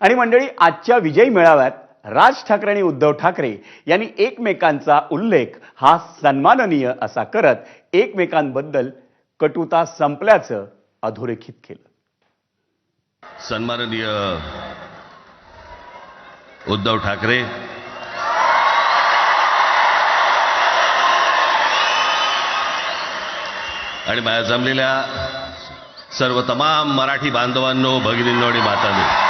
आणि मंडळी आजच्या विजयी मेळाव्यात राज ठाकरे आणि उद्धव ठाकरे यांनी एकमेकांचा उल्लेख हा सन्माननीय असा करत एकमेकांबद्दल कटुता संपल्याचं अधोरेखित केलं. सन्माननीय उद्धव ठाकरे. आणि माझ्या जमलेल्या सर्व तमाम मराठी बांधवांनो भगिनींनो आणि मातांनो